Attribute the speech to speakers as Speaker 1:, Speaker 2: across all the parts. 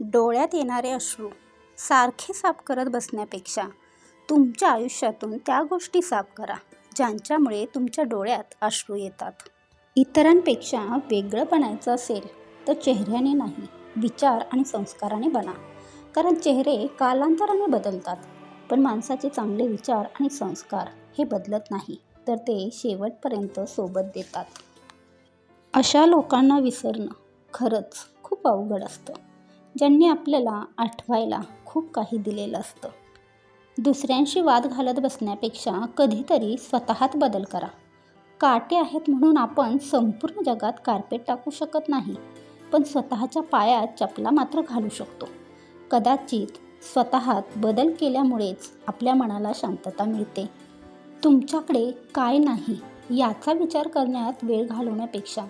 Speaker 1: डोळ्यात येणारे अश्रू सारखे साफ करत बसण्यापेक्षा तुमच्या आयुष्यातून त्या गोष्टी साफ करा ज्यांच्यामुळे तुमच्या डोळ्यात अश्रू येतात. इतरांपेक्षा वेगळं बनायचं असेल तर चेहऱ्याने नाही विचार आणि संस्काराने बना. कारण चेहरे कालांतराने बदलतात पण माणसाचे चांगले विचार आणि संस्कार हे बदलत नाही तर ते शेवटपर्यंत सोबत देतात. अशा लोकांना विसरणं खरंच खूप अवघड असतं. ज्यांनी आपल्याला आठवायला खूप काही दिलेलं असतं. दुसऱ्यांशी वाद घालत बसण्यापेक्षा कधीतरी स्वतःत बदल करा. काटे आहेत म्हणून आपण संपूर्ण जगात कार्पेट टाकू शकत नाही पण स्वतःच्या पायात चपला मात्र घालू शकतो. कदाचित स्वतःत बदल केल्यामुळेच आपल्या मनाला शांतता मिळते. तुमच्याकडे काय नाही याचा विचार करण्यात वेळ घालवण्यापेक्षा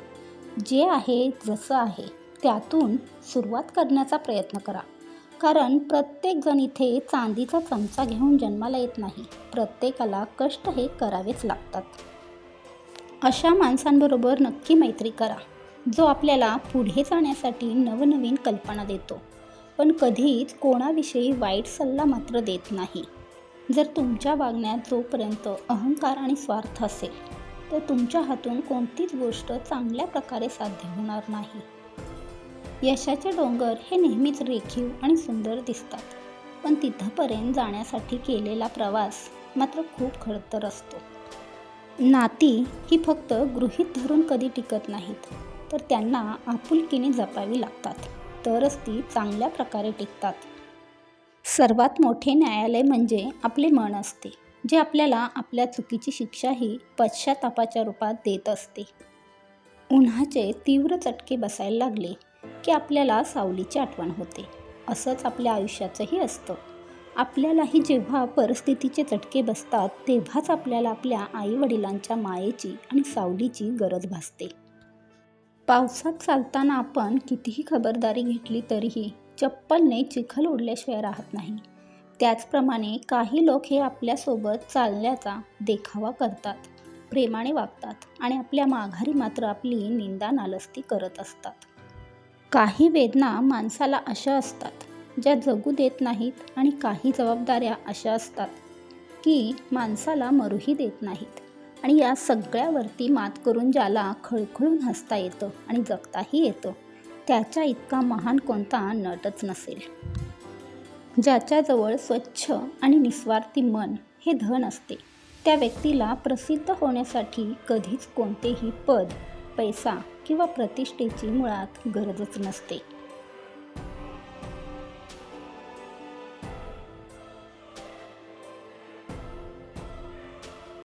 Speaker 1: जे आहे जसं आहे. त्यातून सुरुवात करण्याचा प्रयत्न करा. कारण प्रत्येकजण इथे चांदीचा चमचा घेऊन जन्माला येत नाही. प्रत्येकाला कष्ट हे करावेच लागतात. अशा माणसांबरोबर नक्की मैत्री करा. जो आपल्याला पुढे जाण्यासाठी नवनवीन कल्पना देतो. पण कधीच कोणाविषयी वाईट सल्ला मात्र देत नाही. जर तुमच्या वागण्यात जोपर्यंत अहंकार आणि स्वार्थ असेल तर तुमच्या हातून कोणतीच गोष्ट चांगल्या प्रकारे साध्य होणार नाही. यशाचे डोंगर हे नेहमीच रेखीव आणि सुंदर दिसतात. पण तिथंपर्यंत जाण्यासाठी केलेला प्रवास मात्र खूप खडतर असतो. नाती ही फक्त गृहीत धरून कधी टिकत नाहीत तर त्यांना आपुलकीने जपावी लागतात. तरच ती चांगल्या प्रकारे टिकतात. सर्वात मोठे न्यायालय म्हणजे आपले मन असते जे आपल्याला आपल्या चुकीची शिक्षाही पश्चातापाच्या रूपात देत असते. उन्हाचे तीव्र चटके बसायला लागले की आपल्याला सावलीची आठवण होते. असंच आपल्या आयुष्याचंही असतं. आपल्यालाही जेव्हा परिस्थितीचे चटके बसतात तेव्हाच आपल्याला आपल्या आईवडिलांच्या मायेची आणि सावलीची गरज भासते. पावसात चालताना आपण कितीही खबरदारी घेतली तरीही चप्पलने चिखल उडल्याशिवाय राहत नाही. त्याचप्रमाणे काही लोक हे आपल्यासोबत चालण्याचा देखावा करतात प्रेमाने वागतात आणि आपल्या माघारी मात्र आपली निंदा नालस्ती करत असतात. काही वेदना माणसाला अशा असतात ज्या जगू देत नाहीत आणि काही जबाबदाऱ्या अशा असतात की माणसाला मरूही देत नाहीत. आणि या सगळ्यावरती मात करून ज्याला खळखळून हसता येतं आणि जगताही येतं त्याच्या इतका महान कोणता नटच नसेल. ज्याच्याजवळ स्वच्छ आणि निस्वार्थी मन हे धन असते त्या व्यक्तीला प्रसिद्ध होण्यासाठी कधीच कोणतेही पद पैसा किंवा प्रतिष्ठेची मुळात गरजच नसते.